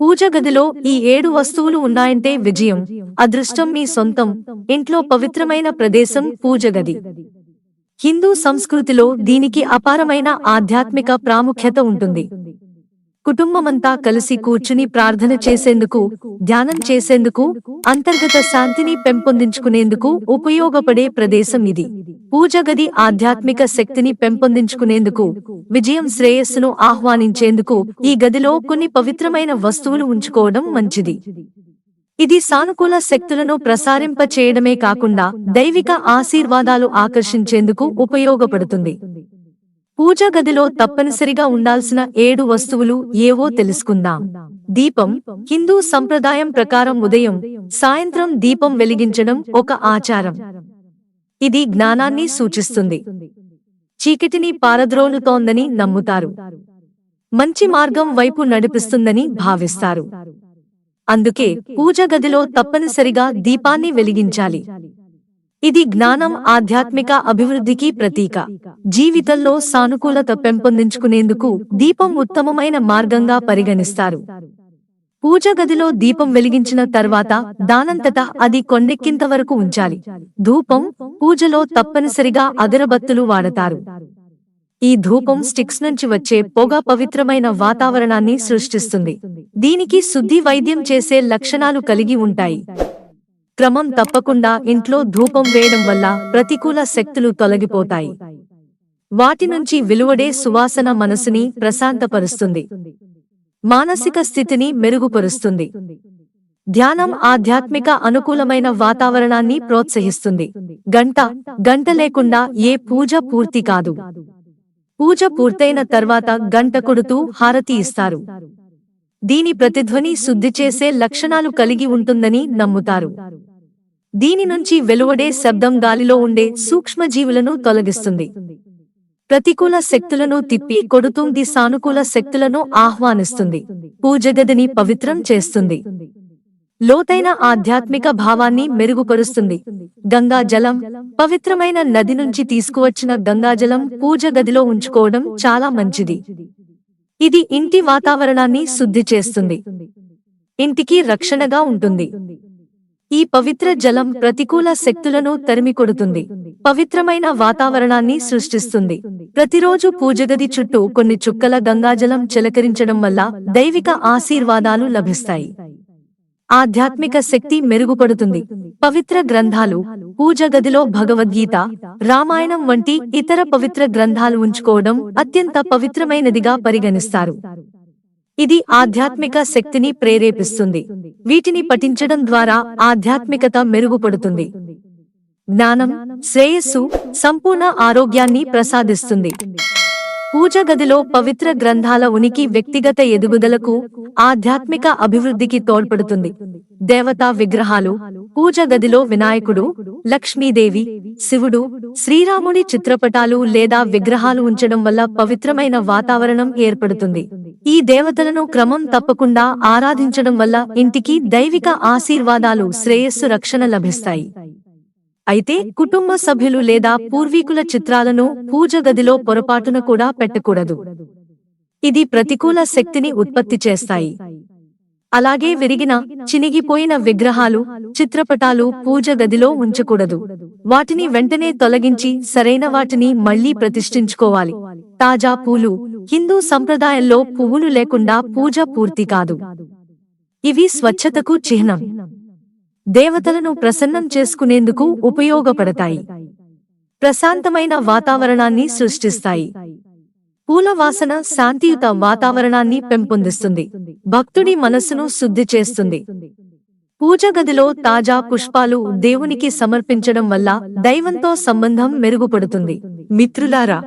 పూజ గదిలో ఈ ఏడు వస్తువులు ఉన్నాయంటే విజయం అదృష్టం మీ సొంతం ఇంట్లో పవిత్రమైన ప్రదేశం పూజ గది. హిందూ సంస్కృతిలో దీనికి అపారమైన ఆధ్యాత్మిక ప్రాముఖ్యత ఉంటుంది. కుటుంబమంతా కలిసి కూర్చుని ప్రార్థన చేసేందుకు ధ్యానం చేసేందుకు అంతర్గత శాంతిని పెంపొందించుకునేందుకు ఉపయోగపడే ప్రదేశం ఇది. పూజ గది ఆధ్యాత్మిక శక్తిని పెంపొందించుకునేందుకు విజయం శ్రేయస్సును ఆహ్వానించేందుకు ఈ గదిలో కొన్ని పవిత్రమైన వస్తువులు ఉంచుకోవడం మంచిది. ఇది సానుకూల శక్తులను ప్రసారింప చేయడమే కాకుండా దైవిక ఆశీర్వాదాలు ఆకర్షించేందుకు ఉపయోగపడుతుంది. పూజా గదిలో తప్పనిసరిగా ఉండాల్సిన ఏడు వస్తువులు ఏవో తెలుసుకుందాం. దీపం హిందూ సంప్రదాయం ప్రకారం ఉదయం సాయంత్రం దీపం వెలిగించడం ఒక ఆచారం. ఇది జ్ఞానాన్ని సూచిస్తుంది. చీకటిని పారద్రోలుతోందని నమ్ముతారు. మంచి మార్గం వైపు నడిపిస్తుందని భావిస్తారు. అందుకే పూజ గదిలో తప్పనిసరిగా దీపాన్ని వెలిగించాలి. ఇది జ్ఞానం ఆధ్యాత్మిక అభివృద్ధికి ప్రతీక. జీవితంలో సానుకూలత పెంపొందించుకునేందుకు దీపం ఉత్తమమైన మార్గంగా పరిగణిస్తారు. పూజ గదిలో దీపం వెలిగించిన తర్వాత దానంతటా అది కొండెక్కింత వరకు ఉంచాలి. ధూపం పూజలో తప్పనిసరిగా అగరబత్తులు వాడతారు. ఈ ధూపం స్టిక్స్ నుంచి వచ్చే పొగ పవిత్రమైన వాతావరణాన్ని సృష్టిస్తుంది. దీనికి శుద్ధి వైద్యం చేసే లక్షణాలు కలిగి ఉంటాయి. క్రమం తప్పకుండా ఇంట్లో ధూపం వేయడం వల్ల ప్రతికూల శక్తులు తొలగిపోతాయి. వాటి నుంచి వెలువడే సువాసన మనసుని ప్రశాంతపరుస్తుంది. మానసిక స్థితిని మెరుగుపరుస్తుంది. ధ్యానం ఆధ్యాత్మిక అనుకూలమైన వాతావరణాన్ని ప్రోత్సహిస్తుంది. గంట గంట లేకుండా ఏ పూజ పూర్తి కాదు. పూజ పూర్తయిన తర్వాత గంట కొడుతూ హారతి ఇస్తారు. దీని ప్రతిధ్వని శుద్ధి చేసే లక్షణాలు కలిగి ఉంటుందని నమ్ముతారు. దీని నుంచి వెలువడే శబ్దం గాలిలో ఉండే సూక్ష్మజీవులను తొలగిస్తుంది. ప్రతికూల శక్తులను తిప్పి కొడుతుంది సానుకూల శక్తులను ఆహ్వానిస్తుంది పూజగదిని పవిత్రం చేస్తుంది. లోతైన ఆధ్యాత్మిక భావాన్ని మెరుగుపరుస్తుంది. గంగాజలం పవిత్రమైన నది నుంచి తీసుకువచ్చిన గంగాజలం పూజ గదిలో ఉంచుకోవడం చాలా మంచిది. ఇది ఇంటి వాతావరణాన్ని శుద్ధి చేస్తుంది. ఇంటికి రక్షణగా ఉంటుంది. ఈ పవిత్ర జలం ప్రతికూల శక్తులను తరిమికొడుతుంది. పవిత్రమైన వాతావరణాన్ని సృష్టిస్తుంది. ప్రతిరోజు పూజగది చుట్టూ కొన్ని చుక్కల గంగాజలం చిలకరించడం వల్ల దైవిక ఆశీర్వాదాలు లభిస్తాయి. ఆధ్యాత్మిక శక్తి మెరుగుపడుతుంది. పవిత్ర గ్రంథాలు పూజ గదిలో భగవద్గీత రామాయణం వంటి ఇతర పవిత్ర గ్రంథాలు ఉంచుకోవడం అత్యంత పవిత్రమైనదిగా పరిగణిస్తారు. ఇది ఆధ్యాత్మిక శక్తిని ప్రేరేపిస్తుంది. వీటిని పఠించడం ద్వారా ఆధ్యాత్మికత మెరుగుపడుతుంది. జ్ఞానం శ్రేయస్సు సంపూర్ణ ఆరోగ్యాన్ని ప్రసాదిస్తుంది. పూజ గదిలో పవిత్ర గ్రంథాల ఉనికి వ్యక్తిగత ఎదుగుదలకు ఆధ్యాత్మిక అభివృద్ధికి తోడ్పడుతుంది. దేవతా విగ్రహాలు పూజ గదిలో వినాయకుడు లక్ష్మీదేవి శివుడు శ్రీరాముడి చిత్రపటాలు లేదా విగ్రహాలు ఉంచడం వల్ల పవిత్రమైన వాతావరణం ఏర్పడుతుంది. ఈ దేవతలను క్రమం తప్పకుండా ఆరాధించడం వల్ల ఇంటికి దైవిక ఆశీర్వాదాలు శ్రేయస్సు రక్షణ లభిస్తాయి. అయితే కుటుంబ సభ్యులు లేదా పూర్వీకుల చిత్రాలను పూజ గదిలో పొరపాటున కూడా పెట్టకూడదు. ఇది ప్రతికూల శక్తిని ఉత్పత్తి చేస్తాయి. అలాగే విరిగిన చినిగిపోయిన విగ్రహాలు చిత్రపటాలు పూజ గదిలో ఉంచకూడదు. వాటిని వెంటనే తొలగించి సరైన వాటిని మళ్ళీ ప్రతిష్ఠించుకోవాలి. తాజా పూలు హిందూ సంప్రదాయంలో పువ్వులు లేకుండా పూజ పూర్తి కాదు. ఇవి స్వచ్ఛతకు చిహ్నం. దేవతలను ప్రసన్నం చేసుకునేందుకు ఉపయోగపడతాయి. ప్రశాంతమైన వాతావరణాన్ని సృష్టిస్తాయి. పూల వాసన శాంతియుత వాతావరణాన్ని పెంపొందిస్తుంది. భక్తుడి మనస్సును శుద్ధి చేస్తుంది. పూజ గదిలో తాజా పుష్పాలు దేవునికి సమర్పించడం వల్ల దైవంతో సంబంధం మెరుగుపడుతుంది. మిత్రులారా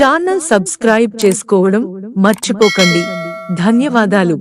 ఛానల్ సబ్స్క్రైబ్ చేసుకోవడం మర్చిపోకండి. ధన్యవాదాలు.